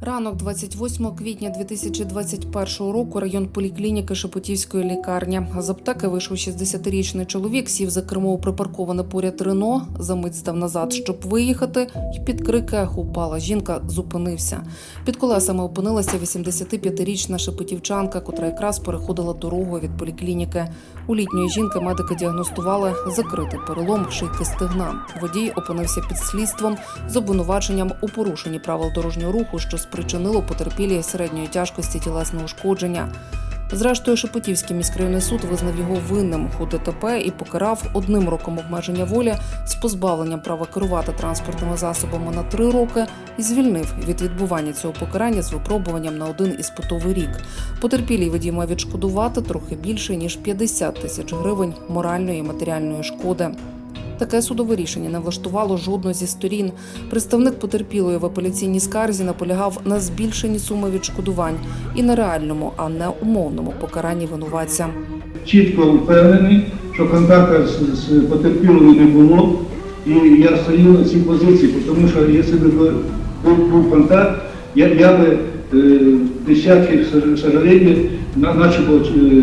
Ранок 28 квітня 2021 року район поліклініки Шепотівської лікарні. З аптеки вийшов 60-річний чоловік, сів за кермо у припарковане поряд Рено, замить здав назад, щоб виїхати, і під крики упала жінка, зупинився. Під колесами опинилася 85-річна шепетівчанка, котра якраз переходила дорогу від поліклініки. У літньої жінки медики діагностували закритий перелом шийки стегна. Водій опинився під слідством з обвинуваченням у порушенні правил дорожнього руху, що спричинило потерпілій середньої тяжкості тілесного ушкодження. Зрештою, Шепетівський міськрайонний суд визнав його винним у ДТП і покарав одним роком обмеження волі з позбавленням права керувати транспортними засобами на три роки і звільнив від відбування цього покарання з випробуванням на один іспитовий рік. Потерпілій водій має відшкодувати трохи більше ніж 50 тисяч гривень моральної і матеріальної шкоди. Таке судове рішення не влаштувало жодну зі сторін. Представник потерпілої в апеляційній скарзі наполягав на збільшенні суми відшкодувань і на реальному, а не умовному покаранні винуватця. чітко впевнений, що контакту з, потерпілою не було. І я стою на цій позиції, тому що якщо б був, контакт, я, я би е, десятки к сожалению, на-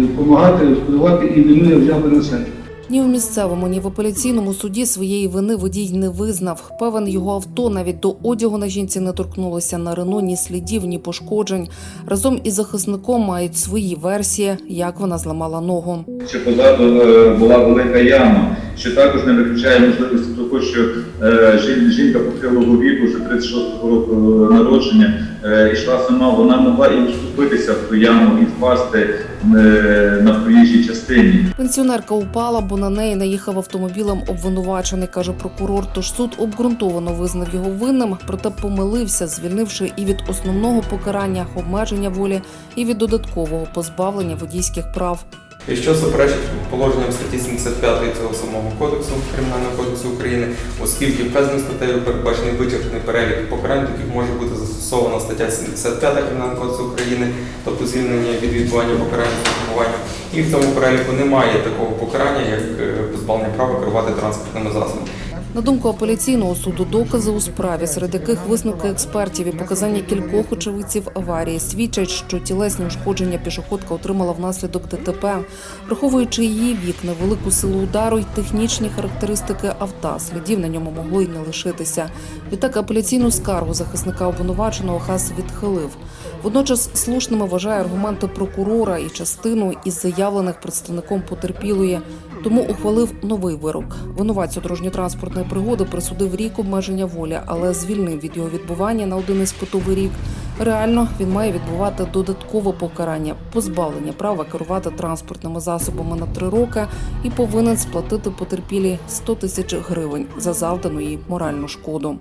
допомагати, впливати і вину я взяв би на себе. Ні у місцевому, ні в апеляційному суді своєї вини водій не визнав. Певен його авто навіть до одягу на жінці не торкнулося на Рено ні слідів, ні пошкоджень. Разом із захисником мають свої версії, як вона зламала ногу. що позаду е, була велика яма, що також не виключає можливості того, що е, жінка похилого віку, вже 36 року народження, е, йшла сама, вона могла і вступитися в ту яму і впасти е, на проїжджій частині. Пенсіонерка упала, бо на неї наїхав автомобілем обвинувачений, каже прокурор. Тож суд обґрунтовано визнав його винним, проте помилився, звільнивши і від основного покарання обмеження волі, і від додаткового позбавлення водійських прав. І що суперечить положенням статті 75 цього самого кодексу Кримінального кодексу України, оскільки вказаною статтею передбачений вичерпний перелік покарань, яких може бути застосована стаття 75 Кримінального кодексу України, тобто звільнення від відбування покарання формування. І в цьому переліку немає такого покарання, як е, позбавлення права керувати транспортними засобами. На думку апеляційного суду, докази у справі, серед яких висновки експертів і показання кількох очевидців аварії свідчать, що тілесні ушкодження пішоходка отримала внаслідок ДТП, враховуючи її вік, невелику силу удару й технічні характеристики авто, слідів на ньому могло й не лишитися. Відтак апеляційну скаргу захисника обвинуваченого ХАС відхилив. Водночас слушними вважає аргументи прокурора і частину із заявлених представником потерпілої. Тому ухвалив новий вирок. Винуватцю дорожньо-транспортної пригоди присудив рік обмеження волі, але звільнив від його відбування на один із потовий рік. Реально він має відбувати додаткове покарання позбавлення права керувати транспортними засобами на три роки і повинен сплатити потерпілі 100 тисяч гривень за завдану їй моральну шкоду.